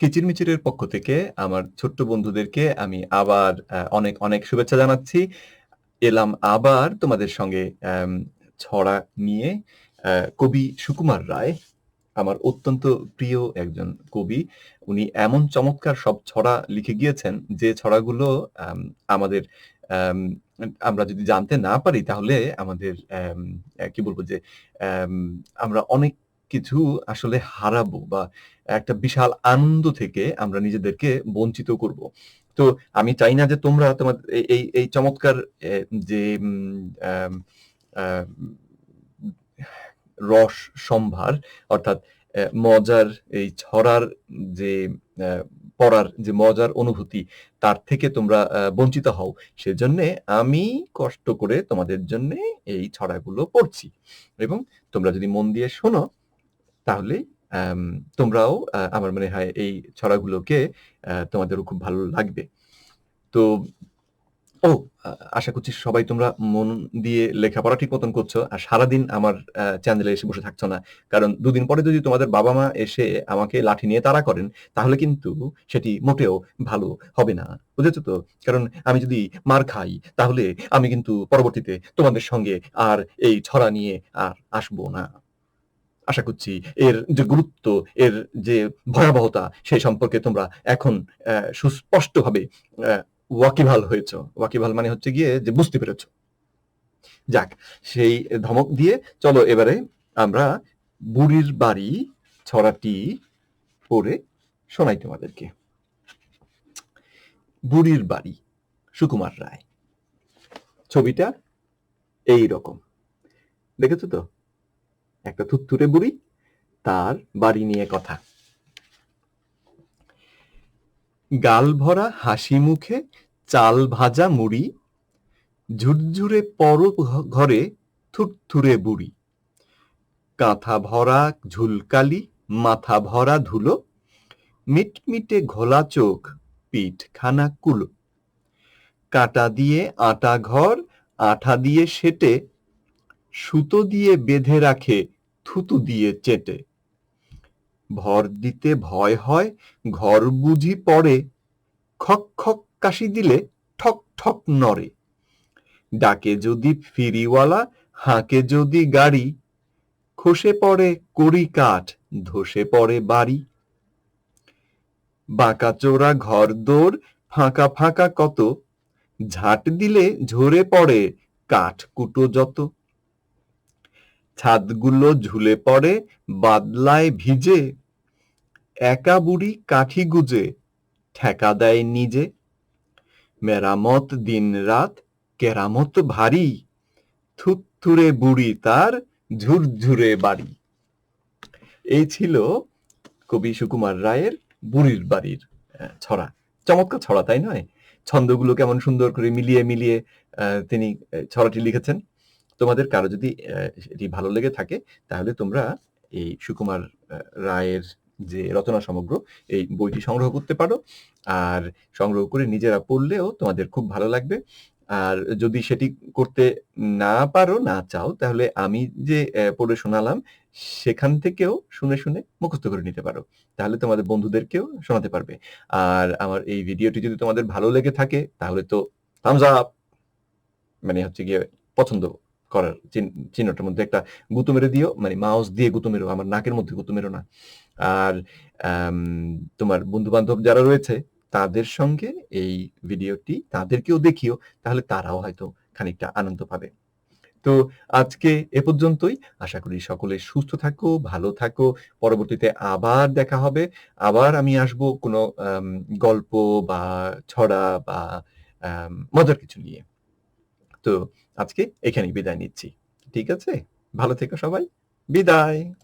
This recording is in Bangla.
কিচিরমিচিরের পক্ষ থেকে আমার ছোট্ট বন্ধুদেরকে আমি আবার অনেক, অনেক শুভেচ্ছা জানাচ্ছি। এলাম আবার তোমাদের সঙ্গে ছড়া নিয়ে। কবি সুকুমার রায় আমার অত্যন্ত প্রিয় একজন কবি। উনি এমন চমৎকার সব ছড়া লিখে গিয়েছেন যে ছড়াগুলো আম আমাদের আম আমরা যদি জানতে না পারি তাহলে আমাদের কি বলব যে আমরা অনেক কিছু আসলে হারাবো বা একটা বিশাল আনন্দ থেকে আমরা নিজেদেরকে বঞ্চিত করব। তো আমি চাই না যে তোমরা তোমার এই এই চমৎকার যে রস সম্ভার অর্থাৎ মজার এই ছড়ার যে পড়ার যে মজার অনুভূতি, তার থেকে তোমরা বঞ্চিত হও। সেজন্যে আমি কষ্ট করে তোমাদের জন্যে এই ছড়াগুলো পড়ছি। এবং তোমরা যদি মন দিয়ে শোনো তাহলে তোমরাও আমার মনে হয় এই ছড়াগুলোকে তোমাদেরও খুব ভালো লাগবে। তো ও আশা করছি সবাই তোমরা মন দিয়ে লেখাপড়া ঠিক মতন করছ। আর সারাদিন আমার চ্যানেলে এসে বসে থাকছো না। কারণ দুদিন পরে যদি তোমাদের বাবা-মা এসে আমাকে লাঠি নিয়ে তাড়া করেন, তাহলে কিন্তু সেটি মোটেও ভালো হবে না। বুঝেছ তো? কারণ আমি যদি মার খাই তাহলে আমি কিন্তু পরবর্তীতে তোমাদের সঙ্গে আর এই ছড়া নিয়ে আর আসব না। আশা করছি এর যে গুরুত্ব, এর যে ভয়াবহতা সেই সম্পর্কে তোমরা এখন সুস্পষ্টভাবে অ্যা ওয়াকিবহাল হয়েছ। ওয়াকিবহাল মানে হচ্ছে গিয়ে যে বুঝতে পেরেছ। যাক, সেই ধমক দিয়ে চলো এবারে আমরা বুড়ির বাড়ি ছড়াটি পড়ে শোনাই তোমাদেরকে। বুড়ির বাড়ি, সুকুমার রায়। ছবিটা এই রকম দেখেছ তো? একটা থুরথুরে বুড়ি, তার বাড়ি নিয়ে কথা। গাল ভরা হাসি মুখে চাল ভাজা মুড়ি, ঝুরঝুরে পরব ঘ ঘরে থুরথুরে বুড়ি। কাঁথা ভরা ঝুলকালি, মাথা ভরা ধুলো, মিটমিটে ঘোলা চোখ, পিঠখানা কুলো। কাটা দিয়ে আটা ঘর, আঠা দিয়ে সেটে সুতো দিয়ে বেঁধে রাখে থুতু দিয়ে চেটে। ভর দিতে ভয় হয়, ঘর বুঝি পড়ে, খক খক কাশি দিলে ঠক ঠক নড়ে। ডাকে যদি ফিরিওয়ালা হাঁকে যদি গাড়ি, খসে পড়ে কড়ি কাঠ, ধসে পড়ে বাড়ি। বাঁকাচোরা ঘরদোর, ফাঁকা ফাঁকা কত, ঝাঁট দিলে ঝরে পড়ে কাঠ কুটো যত। ছাদগুলো ঝুলে পড়ে বাদলায় ভিজে, একা বুড়ি কাঠি গুঁজে ঠেকা দেয় নিজে। মেরামত দিনরাত, কেরামত ভারী, থুরথুরে বুড়ি তার ঝুরঝুরে বাড়ি। এই ছিল কবি সুকুমার রায়ের বুড়ির বাড়ির ছড়া। চমৎকার ছড়া, তাই নয়? ছন্দগুলো কেমন সুন্দর করে মিলিয়ে, মিলিয়ে তিনি ছড়াটি লিখেছেন। তোমাদের কারও যদি এটি ভালো লেগে থাকে তাহলে তোমরা এই সুকুমার রায়ের যে রচনা সমগ্র এই বইটি সংগ্রহ করতে পারো। আর সংগ্রহ করে নিজেরা পড়লেও তোমাদের খুব ভালো লাগবে। আর যদি সেটি করতে না পারো, না চাও তাহলে আমি যে পড়ে শোনালাম সেখান থেকেও শুনে, শুনে মুখস্থ করে নিতে পারো। তাহলে তোমাদের বন্ধুদেরকেও শোনাতে পারবে। আর আমার এই ভিডিওটি যদি তোমাদের ভালো লেগে থাকে তাহলে তো থামস আপ মানে হচ্ছে গিয়ে পছন্দ করার চিহ্নটার মধ্যে একটা গুঁতো মেরে দিও। মানে মাউস দিয়ে গুঁতো মেরো। আমার নাকের মধ্যে গুঁতো মেরো না। আর তোমার বন্ধু-বান্ধব যারা রয়েছে তাদের সঙ্গে এই ভিডিওটি তাদেরকেও দেখিও। তাহলে তারাও হয়তো খানিকটা আনন্দ পাবে। তো আজকে এ পর্যন্তই। আশা করি সকলে সুস্থ থাকো, ভালো থাকো। পরবর্তীতে আবার দেখা হবে। আবার আমি আসব কোনো গল্প বা ছড়া বা মজার কিছু নিয়ে। তো আজকে এখানেই বিদায় নিচ্ছি। ঠিক আছে? ভালো থেকো সবাই। বিদায়।